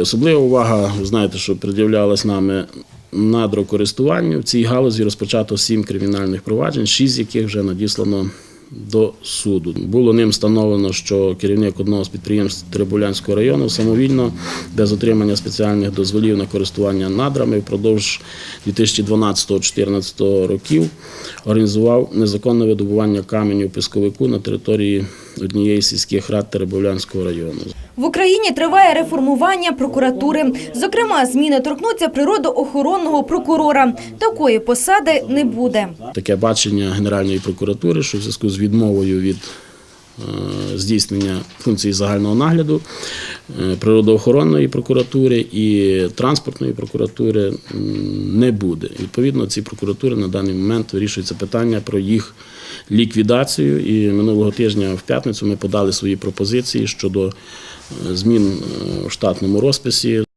Особлива увага, ви знаєте, що пред'являлась нами надрокористуванню. В цій галузі розпочато сім кримінальних проваджень, шість з яких вже надіслано до суду. Було ним встановлено, що керівник одного з підприємств Трибулянського району самовільно без отримання спеціальних дозволів на користування надрами впродовж 2012-2014 років організував незаконне видобування каменю пісковику на території однієї з сільських рад Теребовлянського району. В Україні триває реформування прокуратури. Зокрема, зміни торкнуться природоохоронного прокурора. Такої посади не буде. Таке бачення Генеральної прокуратури, що в зв'язку з відмовою від здійснення функції загального нагляду е, природоохоронної прокуратури і транспортної прокуратури не буде. Відповідно, ці прокуратури на даний момент вирішується питання про їх ліквідацію. І минулого тижня в п'ятницю ми подали свої пропозиції щодо е, змін е, в штатному розписі.